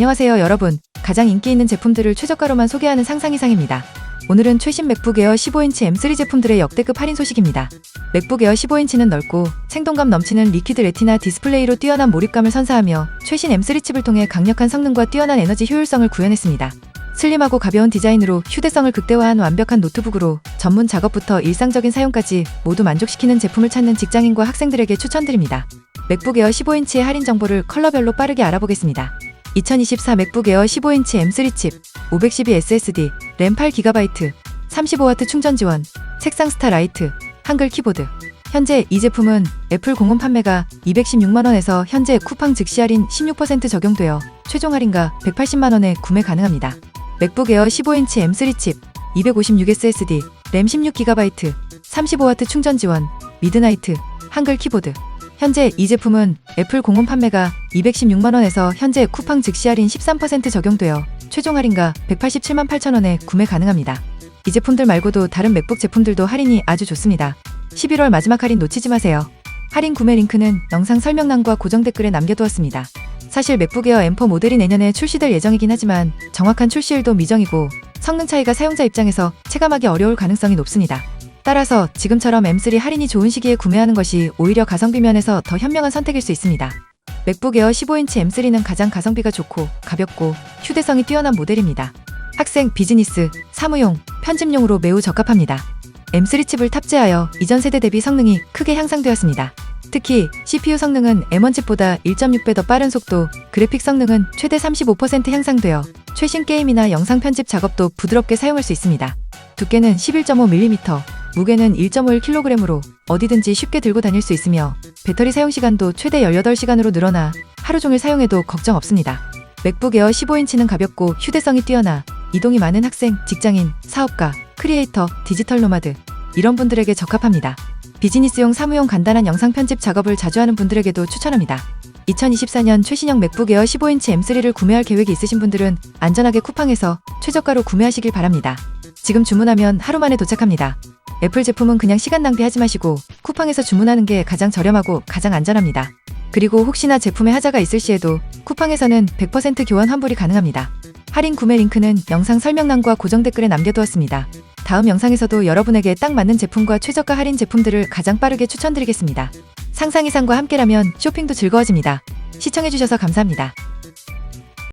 안녕하세요 여러분. 가장 인기 있는 제품들을 최저가로만 소개하는 상상 이상입니다. 오늘은 최신 맥북 에어 15인치 M3 제품들의 역대급 할인 소식입니다. 맥북 에어 15인치는 넓고 생동감 넘치는 리퀴드 레티나 디스플레이로 뛰어난 몰입감을 선사하며 최신 M3 칩을 통해 강력한 성능과 뛰어난 에너지 효율성을 구현했습니다. 슬림하고 가벼운 디자인으로 휴대성을 극대화한 완벽한 노트북으로 전문 작업부터 일상적인 사용까지 모두 만족시키는 제품을 찾는 직장인과 학생들에게 추천드립니다. 맥북 에어 15인치의 할인 정보를 컬러별로 빠르게 알아보겠습니다. 2024 맥북 에어 15인치 M3 칩, 512 SSD, 램 8GB, 35W 충전 지원, 색상 스타 라이트, 한글 키보드. 현재 이 제품은 애플 공홈 판매가 216만원에서 현재 쿠팡 즉시 할인 16% 적용되어 최종 할인가 180만원에 구매 가능합니다. 맥북 에어 15인치 M3 칩, 256 SSD, 램 16GB, 35W 충전 지원, 미드나이트, 한글 키보드. 현재 이 제품은 애플 공홈 판매가 216만원에서 현재 쿠팡 즉시 할인 13% 적용되어 최종 할인가 187만 8천원에 구매 가능합니다. 이 제품들 말고도 다른 맥북 제품들도 할인이 아주 좋습니다. 11월 마지막 할인 놓치지 마세요. 할인 구매 링크는 영상 설명란과 고정 댓글에 남겨두었습니다. 사실 맥북 에어 M4 모델이 내년에 출시될 예정이긴 하지만 정확한 출시일도 미정이고 성능 차이가 사용자 입장에서 체감하기 어려울 가능성이 높습니다. 따라서 지금처럼 M3 할인이 좋은 시기에 구매하는 것이 오히려 가성비 면에서 더 현명한 선택일 수 있습니다. 맥북 에어 15인치 M3는 가장 가성비가 좋고 가볍고 휴대성이 뛰어난 모델입니다. 학생, 비즈니스, 사무용, 편집용으로 매우 적합합니다. M3 칩을 탑재하여 이전 세대 대비 성능이 크게 향상되었습니다. 특히 CPU 성능은 M1 칩보다 1.6배 더 빠른 속도, 그래픽 성능은 최대 35% 향상되어 최신 게임이나 영상 편집 작업도 부드럽게 사용할 수 있습니다. 두께는 11.5mm, 무게는 1.51kg으로 어디든지 쉽게 들고 다닐 수 있으며 배터리 사용 시간도 최대 18시간으로 늘어나 하루 종일 사용해도 걱정 없습니다. 맥북 에어 15인치는 가볍고 휴대성이 뛰어나 이동이 많은 학생, 직장인, 사업가, 크리에이터, 디지털 노마드 이런 분들에게 적합합니다. 비즈니스용 사무용 간단한 영상 편집 작업을 자주 하는 분들에게도 추천합니다. 2024년 최신형 맥북 에어 15인치 M3를 구매할 계획이 있으신 분들은 안전하게 쿠팡에서 최저가로 구매하시길 바랍니다. 지금 주문하면 하루 만에 도착합니다. 애플 제품은 그냥 시간 낭비하지 마시고 쿠팡에서 주문하는 게 가장 저렴하고 가장 안전합니다. 그리고 혹시나 제품에 하자가 있을 시에도 쿠팡에서는 100% 교환 환불이 가능합니다. 할인 구매 링크는 영상 설명란과 고정 댓글에 남겨두었습니다. 다음 영상에서도 여러분에게 딱 맞는 제품과 최저가 할인 제품들을 가장 빠르게 추천드리겠습니다. 상상 이상과 함께라면 쇼핑도 즐거워집니다. 시청해주셔서 감사합니다.